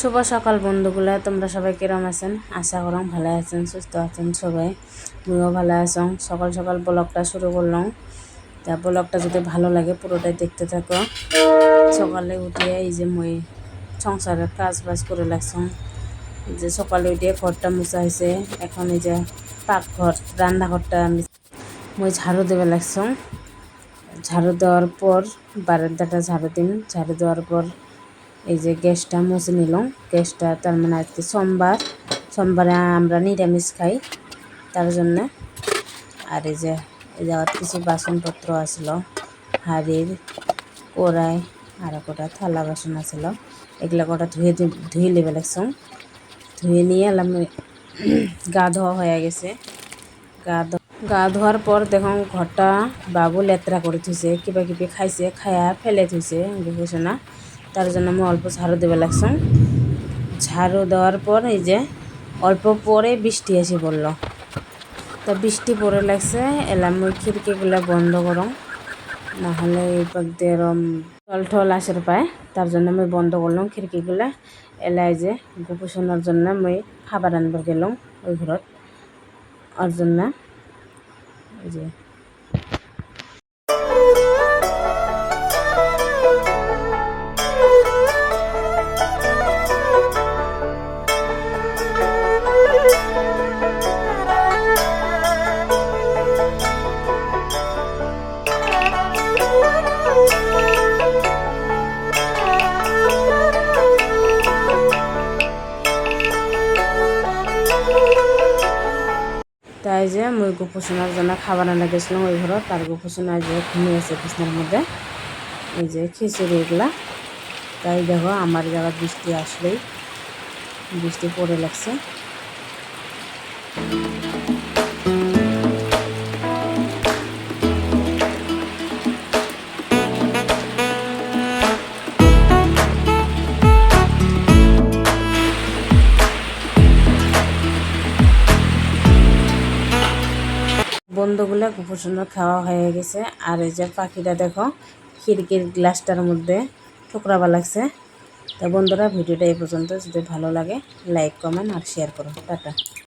শুভ সকাল, বন্ধুগুলা। তোমরা সবাই কিরম আছেন? আশা করম ভালো আছেন, সুস্থ আছেন সবাই। মুইও ভালো আছেন সকাল সকাল ব্লগটা শুরু করলাম। তা ব্লগটা যদি ভালো লাগে, পুরোটাই দেখতে থাকো। সকালে উঠে এই যে মই সংসারের কাজ বাজ করে লাগছম যে সকালে উঠে ঘরটা মুছা হয়েছে। এখন এই যে পাকঘর, রান্নাঘরটা আমি মই ঝাড়ু দেবে লাগছম ঝাড়ু দেওয়ার পর বারান্দাটা ঝাড়ু দিন। ঝাড়ু দেওয়ার পর এই যে গ্যাসটা মুছে নিলাম। গ্যাসটা তার মানে আজকে সোমবার। সোমবারে আমরা নিরামিষ খাই তার জন্য। আর এই যে, এই যাওয়ার কিছু বাসনপত্র আসলো হাড়ির কড়াই আর কটা থালা বাসন আসলো এগুলা কটা ধুয়ে ধুয়ে নেবে লাগছম ধুয়ে নিয়ে এলাম, গা ধোয়া হয়ে গেছে। গা গা ধোয়ার পর দেখুন ঘরটা বাবু লেত্রা করে থুইছে কিবা কিবি খাইছে, খায়া ফেলে থুইছে বুঝছে না। তার জন্য আমি অল্প ঝাড়ু দেবে লাগছাম ঝাড়ু দেওয়ার পর এই যে অল্প পরে বৃষ্টি এসে পড়ল। তো বৃষ্টি পড়ে লাগছে, এলাম ওই খিড়কিগুলো বন্ধ করম নাহলে এই পাক এরম টল টল আসার পায়, তার জন্য আমি বন্ধ করলাম খিড়কিগুলো। এলাই যে গোপোষণার জন্য আমি খাবার আনবার গেলাম ওই ঘরত। ওর জন্য যে তাই যে মুই গোপোষণার জন্য খাবার আনা গেছিলাম ওই ঘর তার গোপোষণা যে ঘুমিয়ে আছে বিছনার মধ্যে। এই যে খিচুড়ি এগুলা। তাই দেখো আমার জায়গায় বৃষ্টি আসলেই বৃষ্টি পড়ে লাগছে। বন্ধুগুলো খুব সুন্দর খাওয়া হয়ে গেছে। আর এই যে পাখিটা দেখো, খিড়কির গ্লাসটার মধ্যে ঠোকরাবা লাগছে তা বন্ধুরা, ভিডিওটা এই পর্যন্ত। যদি ভালো লাগে লাইক কমেন্ট আর শেয়ার করো। টাটা।